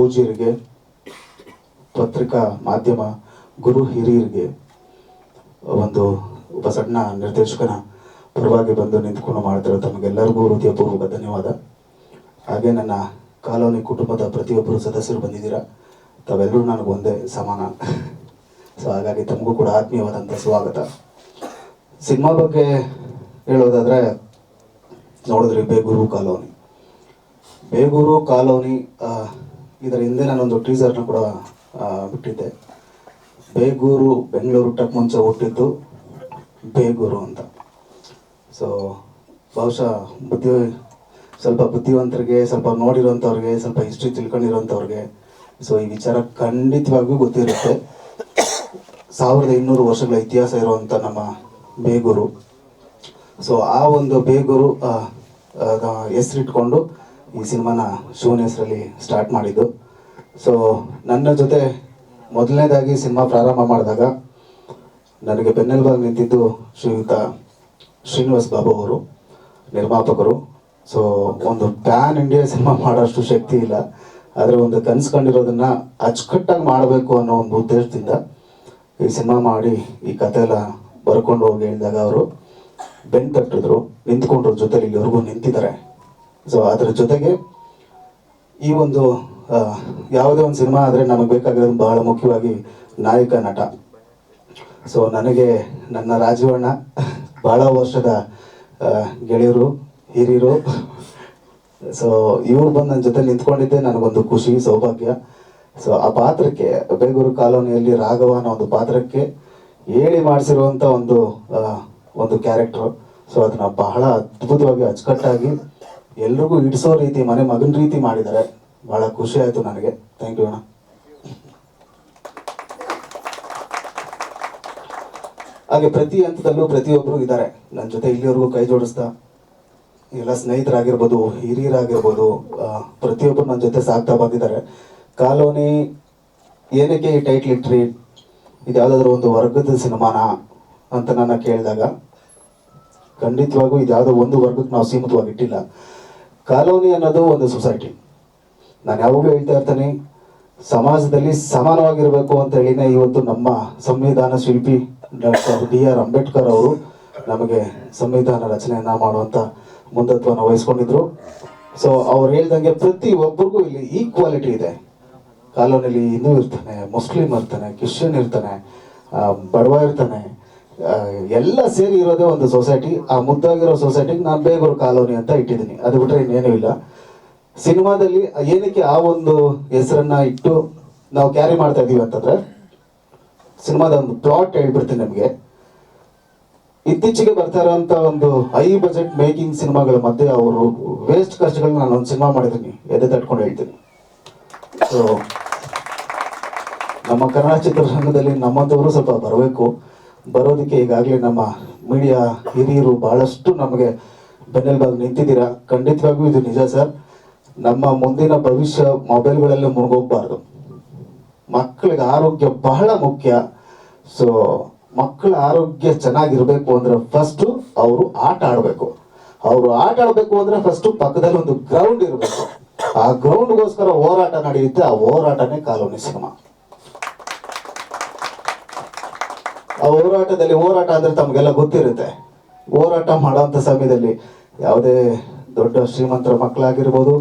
ಪೂಜ್ಯರಿಗೆ, ಪತ್ರಿಕಾ ಮಾಧ್ಯಮ ಗುರು ಹಿರಿಯರಿಗೆ ಒಂದು ಒಬ್ಬ ಸಣ್ಣ ನಿರ್ದೇಶಕನ ಪರವಾಗಿ ಬಂದು ನಿಂತ್ಕೊಂಡು ಮಾಡ್ತಿರೋ ತಮಗೆಲ್ಲರಿಗೂ ಹೃದಯಪೂರ್ವಕ ಧನ್ಯವಾದ. ಹಾಗೆ ನನ್ನ ಕಾಲೋನಿ ಕುಟುಂಬದ ಪ್ರತಿಯೊಬ್ಬರು ಸದಸ್ಯರು ಬಂದಿದ್ದೀರಾ? ತಾವೆಲ್ಲರೂ ನನಗೆ ಒಂದೇ ಸಮಾನ. ಸೊ ಹಾಗಾಗಿ ತಮಗೂ ಕೂಡ ಆತ್ಮೀಯವಾದಂಥ ಸ್ವಾಗತ. ಸಿನಿಮಾ ಬಗ್ಗೆ ಹೇಳೋದಾದರೆ, ನೋಡಿದ್ರೆ, ಬೇಗೂರು ಕಾಲೋನಿ. ಬೇಗೂರು ಕಾಲೋನಿ ಇದರ ಹಿಂದೆ ನಾನೊಂದು ಟೀಸರ್ನ ಕೂಡ ಬಿಟ್ಟಿದ್ದೆ. ಬೇಗೂರು, ಬೆಂಗಳೂರು ಟಕ್ ಮುಂಚೆ ಹುಟ್ಟಿದ್ದು ಬೇಗೂರು ಅಂತ. ಸೊ ಬಹುಶಃ ಬುದ್ಧಿ, ಸ್ವಲ್ಪ ಬುದ್ಧಿವಂತರಿಗೆ, ಸ್ವಲ್ಪ ನೋಡಿರೋಂಥವ್ರಿಗೆ ಸ್ವಲ್ಪ ಹಿಸ್ಟ್ರಿ ತಿಳ್ಕೊಂಡಿರೋಂಥವ್ರಿಗೆ ಸೊ ಈ ವಿಚಾರ ಖಂಡಿತವಾಗಿಯೂ ಗೊತ್ತಿರುತ್ತೆ. ಸಾವಿರದ ಇನ್ನೂರು ವರ್ಷಗಳ ಇತಿಹಾಸ ಇರುವಂಥ ನಮ್ಮ ಬೇಗೂರು. ಸೊ ಆ ಒಂದು ಬೇಗೂರು ಹೆಸರಿಟ್ಕೊಂಡು ಈ ಸಿನಿಮಾನ ಶಿವನ ಹೆಸರಲ್ಲಿ ಸ್ಟಾರ್ಟ್ ಮಾಡಿದ್ದು. ಸೊ ನನ್ನ ಜೊತೆ ಮೊದಲನೇದಾಗಿ ಸಿನಿಮಾ ಪ್ರಾರಂಭ ಮಾಡಿದಾಗ ನನಗೆ ಬೆನ್ನೆಲುಬಾಗಿ ನಿಂತಿದ್ದು ಶ್ರೀಯುತ ಶ್ರೀನಿವಾಸ್ ಬಾಬು ಅವರು, ನಿರ್ಮಾಪಕರು. ಸೊ ಒಂದು ಪ್ಯಾನ್ ಇಂಡಿಯಾ ಸಿನಿಮಾ ಮಾಡೋಷ್ಟು ಶಕ್ತಿ ಇಲ್ಲ. ಆದರೆ ಒಂದು ಕನ್ಸ್ಕೊಂಡಿರೋದನ್ನು ಅಚ್ಚುಕಟ್ಟಾಗಿ ಮಾಡಬೇಕು ಅನ್ನೋ ಒಂದು ಉದ್ದೇಶದಿಂದ ಈ ಸಿನಿಮಾ ಮಾಡಿ ಈ ಕತೆ ಎಲ್ಲ ಬರ್ಕೊಂಡು ಹೋಗಿ ಹೇಳಿದಾಗ ಅವರು ಬೆನ್ ತಟ್ಟಿದ್ರು. ನಿಂತ್ಕೊಂಡ್ರು ಜೊತೆಲಿ ಇಲ್ಲಿವರೆಗೂ ನಿಂತಿದ್ದಾರೆ. ಸೊ ಅದರ ಜೊತೆಗೆ ಈ ಒಂದು ಯಾವುದೇ ಒಂದು ಸಿನಿಮಾ ಆದರೆ ನಮಗೆ ಬೇಕಾಗಿರೋದು ಬಹಳ ಮುಖ್ಯವಾಗಿ ನಾಯಕ ನಟ. ಸೊ ನನಗೆ ನನ್ನ ರಾಜವಣ್ಣ ಬಹಳ ವರ್ಷದ ಗೆಳೆಯರು, ಹಿರಿಯರು. ಸೊ ಇವ್ರು ಬಂದು ನನ್ನ ಜೊತೆ ನಿಂತ್ಕೊಂಡಿದ್ದೆ ನನಗೊಂದು ಖುಷಿ, ಸೌಭಾಗ್ಯ. ಸೊ ಆ ಪಾತ್ರಕ್ಕೆ ಬೇಗೂರು ಕಾಲೋನಿಯಲ್ಲಿ ರಾಘವ ಅನ್ನೋ ಒಂದು ಪಾತ್ರಕ್ಕೆ ಹೇಳಿ ಮಾಡಿಸಿರುವಂಥ ಒಂದು ಒಂದು ಕ್ಯಾರೆಕ್ಟ್ರು. ಸೊ ಅದನ್ನ ಬಹಳ ಅದ್ಭುತವಾಗಿ ಅಚ್ಚುಕಟ್ಟಾಗಿ ಎಲ್ರಿಗೂ ಇಡಿಸೋ ರೀತಿ, ಮನೆ ಮಗನ ರೀತಿ ಮಾಡಿದ್ದಾರೆ. ಬಹಳ ಖುಷಿ ಆಯ್ತು ನನಗೆ. ಥ್ಯಾಂಕ್ ಯು ಅಣ್ಣ. ಹಾಗೆ ಪ್ರತಿ ಹಂತದಲ್ಲೂ ಪ್ರತಿಯೊಬ್ಬರು ಇದ್ದಾರೆ. ನನ್ನ ಜೊತೆ ಇಲ್ಲಿವರೆಗೂ ಕೈ ಜೋಡಿಸ್ತಾ, ಎಲ್ಲ ಸ್ನೇಹಿತರಾಗಿರ್ಬೋದು, ಹಿರಿಯರಾಗಿರ್ಬೋದು ಪ್ರತಿಯೊಬ್ಬರು ನನ್ನ ಜೊತೆ ಸಾಕ್ತಾ ಬಂದಿದ್ದಾರೆ. ಕಾಲೋನಿ ಏನಕ್ಕೆ ಈ ಟೈಟ್ಲ್ ಇಟ್ರಿ? ಇದು ಯಾವುದಾದ್ರೂ ಒಂದು ವರ್ಗದ ಸಿನಿಮಾನ ಅಂತ ನನ್ನ ಕೇಳಿದಾಗ, ಖಂಡಿತವಾಗೂ ಇದ್ಯಾವುದೋ ಒಂದು ವರ್ಗಕ್ಕೆ ನಾವು ಸೀಮಿತವಾಗಿ ಇಟ್ಟಿಲ್ಲ. ಕಾಲೋನಿ ಅನ್ನೋದು ಒಂದು ಸೊಸೈಟಿ. ನಾನು ಯಾವಾಗಲೂ ಹೇಳ್ತಾ ಇರ್ತೀನಿ, ಸಮಾಜದಲ್ಲಿ ಸಮಾನವಾಗಿರಬೇಕು ಅಂತ ಹೇಳಿನೇ ಇವತ್ತು ನಮ್ಮ ಸಂವಿಧಾನ ಶಿಲ್ಪಿ ಡಾಕ್ಟರ್ ಬಿ ಆರ್ ಅಂಬೇಡ್ಕರ್ ಅವರು ನಮಗೆ ಸಂವಿಧಾನ ರಚನೆಯನ್ನ ಮಾಡುವಂತ ಮುಂದತ್ವವನ್ನು ವಹಿಸ್ಕೊಂಡಿದ್ರು. ಸೊ ಅವ್ರು ಹೇಳ್ದಂಗೆ ಪ್ರತಿ ಒಬ್ಬರಿಗೂ ಇಲ್ಲಿ ಈಕ್ವಾಲಿಟಿ ಇದೆ. ಕಾಲೋನಿಯಲ್ಲಿ ಹಿಂದೂ ಇರ್ತಾನೆ, ಮುಸ್ಲಿಂ ಇರ್ತಾನೆ, ಕ್ರಿಶ್ಚಿಯನ್ ಇರ್ತಾನೆ ಬಡವ ಇರ್ತಾನೆ ಎಲ್ಲ ಸೇರಿ ಇರೋದೇ ಒಂದು ಸೊಸೈಟಿ ಆ ಮುದ್ದಾಗಿರೋ ಸೊಸೈಟಿಗೆ ನಾನು ಬೇಗೂರು ಕಾಲೋನಿ ಅಂತ ಇಟ್ಟಿದ್ದೀನಿ. ಅದು ಬಿಟ್ರೆ ಇನ್ನೇನೂ ಇಲ್ಲ. ಸಿನಿಮಾದಲ್ಲಿ ಏನಕ್ಕೆ ಆ ಒಂದು ಹೆಸರನ್ನ ಇಟ್ಟು ನಾವು ಕ್ಯಾರಿ ಮಾಡ್ತಾ ಇದೀವಿ ಅಂತಂದ್ರೆ, ಸಿನಿಮಾದ ಒಂದು ಪ್ಲಾಟ್ ಹೇಳ್ಬಿಡ್ತೀನಿ ನಿಮಗೆ. ಇತ್ತೀಚೆಗೆ ಬರ್ತಾ ಇರೋಂಥ ಒಂದು ಹೈ ಬಜೆಟ್ ಮೇಕಿಂಗ್ ಸಿನಿಮಾಗಳ ಮಧ್ಯೆ ಅವರು ವೇಸ್ಟ್ ಖರ್ಚುಗಳನ್ನ ನಾನು ಒಂದು ಸಿನಿಮಾ ಮಾಡಿದ್ದೀನಿ. ಎದೆ ತಟ್ಕೊಂಡು ಹೇಳ್ತೀನಿ. ಸೊ ನಮ್ಮ ಕನ್ನಡ ಚಿತ್ರರಂಗದಲ್ಲಿ ನಮ್ಮಂಥವರು ಸ್ವಲ್ಪ ಬರಬೇಕು. ಬರೋದಕ್ಕೆ ಈಗಾಗಲೇ ನಮ್ಮ ಮೀಡಿಯಾ ಹಿರಿಯರು ಬಹಳಷ್ಟು ನಮಗೆ ಬೆನ್ನೆಲುಬಾಗಿ ನಿಂತಿದ್ದೀರಾ? ಖಂಡಿತವಾಗಿಯೂ ಇದು ನಿಜ ಸರ್. ನಮ್ಮ ಮುಂದಿನ ಭವಿಷ್ಯ ಮೊಬೈಲ್ಗಳಲ್ಲೇ ಮುಳುಗೋಗ್ಬಾರ್ದು. ಮಕ್ಕಳಿಗೆ ಆರೋಗ್ಯ ಬಹಳ ಮುಖ್ಯ. ಸೊ ಮಕ್ಕಳ ಆರೋಗ್ಯ ಚೆನ್ನಾಗಿರ್ಬೇಕು ಅಂದ್ರೆ ಫಸ್ಟ್ ಅವರು ಆಟ ಆಡಬೇಕು. ಅವರು ಆಟ ಆಡಬೇಕು ಅಂದ್ರೆ ಫಸ್ಟ್ ಪಕ್ಕದಲ್ಲಿ ಒಂದು ಗ್ರೌಂಡ್ ಇರಬೇಕು. ಆ ಗ್ರೌಂಡ್ಗೋಸ್ಕರ ಹೋರಾಟ ನಡೆಯುತ್ತೆ. ಆ ಹೋರಾಟನೇ ಕಾಲೋನಿ ಸಿನಿಮಾ. ಆ ಹೋರಾಟದಲ್ಲಿ ಹೋರಾಟ ಅಂದ್ರೆ ತಮಗೆಲ್ಲ ಗೊತ್ತಿರುತ್ತೆ. ಹೋರಾಟ ಮಾಡುವಂತ ಸಮಯದಲ್ಲಿ ಯಾವುದೇ ದೊಡ್ಡ ಶ್ರೀಮಂತರ ಮಕ್ಕಳಾಗಿರ್ಬೋದು,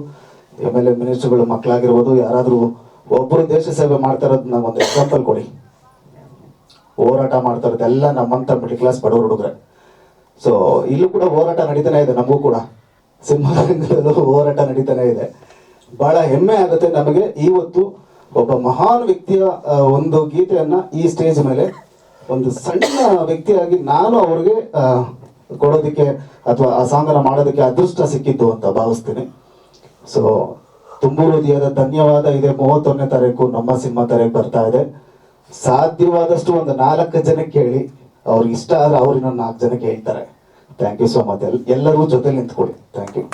ಎಂ ಎಲ್ ಎ ಮಿನಿಸ್ಟರ್ಗಳ ಮಕ್ಕಳಾಗಿರ್ಬೋದು, ಯಾರಾದರೂ ಒಬ್ಬರು ದೇಶ ಸೇವೆ ಮಾಡ್ತಾ ಇರೋದು ಒಂದು ಎಕ್ಸಾಂಪಲ್ ಕೊಡಿ. ಹೋರಾಟ ಮಾಡ್ತಾ ಇರೋದು ಎಲ್ಲ ನಮ್ಮಂತ ಮಿಡಿಲ್ ಕ್ಲಾಸ್ ಬಡವರು ಹುಡುಗ್ರೆ. ಸೊ ಇಲ್ಲೂ ಕೂಡ ಹೋರಾಟ ನಡೀತಾನೆ ಇದೆ, ನಮಗೂ ಕೂಡ. ಸಿಂಹದಲ್ಲೂ ಹೋರಾಟ ನಡೀತಾನೆ ಇದೆ. ಬಹಳ ಹೆಮ್ಮೆ ಆಗುತ್ತೆ ನಮಗೆ. ಇವತ್ತು ಒಬ್ಬ ಮಹಾನ್ ವ್ಯಕ್ತಿಯ ಒಂದು ಗೀತೆಯನ್ನ ಈ ಸ್ಟೇಜ್ ಮೇಲೆ ಒಂದು ಸಣ್ಣ ವ್ಯಕ್ತಿಯಾಗಿ ನಾನು ಅವ್ರಿಗೆ ಕೊಡೋದಕ್ಕೆ ಅಥವಾ ಆ ಸಾಂಗನ ಮಾಡೋದಕ್ಕೆ ಅದೃಷ್ಟ ಸಿಕ್ಕಿದ್ದು ಅಂತ ಭಾವಿಸ್ತೀನಿ. ಸೊ ತುಂಬು ಹೃದಯದ ಧನ್ಯವಾದ. ಇದೆ ಮೂವತ್ತೊಂದನೇ ತಾರೀಕು ನಮ್ಮ ಸಿನಿಮಾ ತಾರೀಕು ಬರ್ತಾ ಇದೆ. ಸಾಧ್ಯವಾದಷ್ಟು ಒಂದು ನಾಲ್ಕು ಜನಕ್ಕೆ ಹೇಳಿ ಅವ್ರಿಗೆ ಇಷ್ಟ ಆದ್ರೆ ಅವ್ರು ನಾಲ್ಕು ಜನಕ್ಕೆ ಹೇಳ್ತಾರೆ ಥ್ಯಾಂಕ್ ಯು ಸೋ ಮಚ್ ಎಲ್ಲರೂ ಜೊತೆ ನಿಂತ್ಕೊಳ್ಳಿ. Thank you